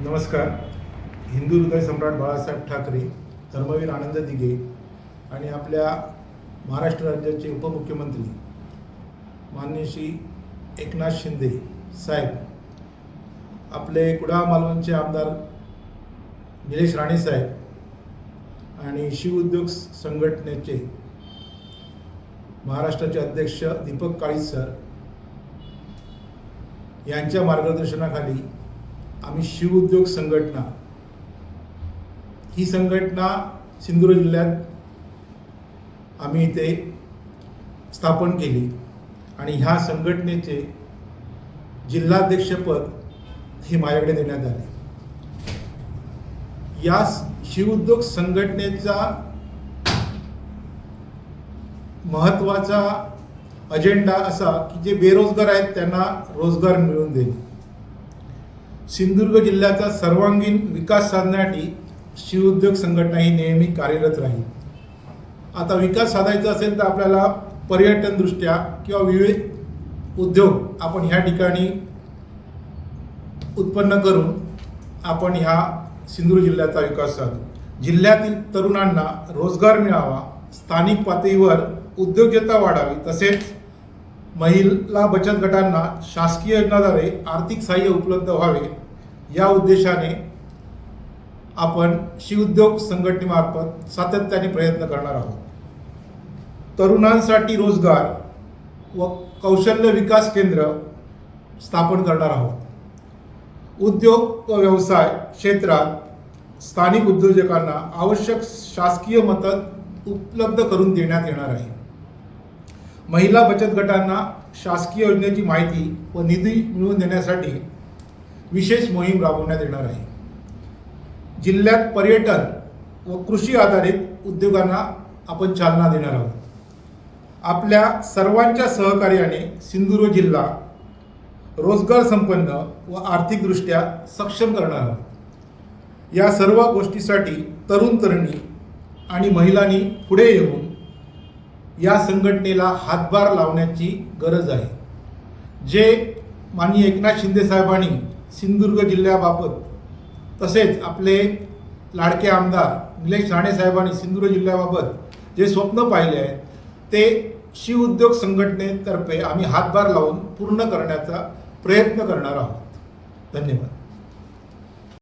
नमस्कार. हिंदू हृदय सम्राट बाळासाहेब ठाकरे धर्मवीर आनंद दिघे आणि आपल्या महाराष्ट्र राज्याचे उपमुख्यमंत्री माननीय श्री एकनाथ शिंदे साहेब आपले कुडाळ मालवणचे आमदार निलेश राणे साहेब आणि शिवउद्योग संघटनेचे महाराष्ट्राचे अध्यक्ष दीपक काळी सर यांच्या मार्गदर्शनाखाली आम्ही शिवउद्योग संघटना. ही संघटना सिंधुदुर्ग जिल्ह्यात आम्ही इथे स्थापन केली. आणि ह्या संघटनेचे जिल्हाध्यक्षपद हे माझ्याकडे देण्यात आले. या शिवउद्योग संघटनेचा महत्त्वाचा अजेंडा असा की जे बेरोजगार आहेत त्यांना रोजगार मिळवून देणे. सिंधुदुर्ग जिल्ह्याचा सर्वांगीण विकास साधण्यासाठी शिवउद्योग संघटना ही नेहमी कार्यरत राहील. आता विकास साधायचा असेल तर आपल्याला पर्यटनदृष्ट्या किंवा विविध उद्योग आपण ह्या ठिकाणी उत्पन्न करून आपण ह्या सिंधुदुर्ग जिल्ह्याचा विकास साधू. जिल्ह्यातील तरुणांना रोजगार मिळावा स्थानिक पातळीवर उद्योजकता वाढावी तसेच महिला बचत गटांना शासकीय योजनाद्वारे आर्थिक सहाय्य उपलब्ध व्हावे या उद्देशाने आपण शिवउद्योग संघटनेमार्फत सातत्याने प्रयत्न करणार आहोत. तरुणांसाठी रोजगार व कौशल्य विकास केंद्र स्थापन करणार आहोत. उद्योग व व्यवसाय क्षेत्रात स्थानिक उद्योजकांना आवश्यक शासकीय मदत उपलब्ध करून देण्यात येणार आहे. महिला बचत गटांना शासकीय योजनेची माहिती व निधी मिळवून देण्यासाठी विशेष मोहीम राबवण्यात येणार आहे. जिल्ह्यात पर्यटन व कृषी आधारित उद्योगांना आपण चालना देणार आहोत. आपल्या सर्वांच्या सहकार्याने सिंधुदुर्ग जिल्हा रोजगार संपन्न व आर्थिकदृष्ट्या सक्षम करणार आहोत. या सर्व गोष्टीसाठी तरुण तरुणी आणि महिलांनी पुढे येऊन या संघटनेला हातभार लावण्याची गरज आहे. जे माननीय एकनाथ शिंदे साहेबांनी सिंधुदुर्ग जिल्ह्याबाबत तसेच आपले लाडके आमदार निलेश राणे साहेबांनी सिंधुदुर्ग जिल्ह्याबाबत जे स्वप्न पाहिले आहे ते शिवउद्योग संघटनेतर्फे आम्ही हातभार लावून पूर्ण करण्याचा प्रयत्न करणार आहोत. धन्यवाद.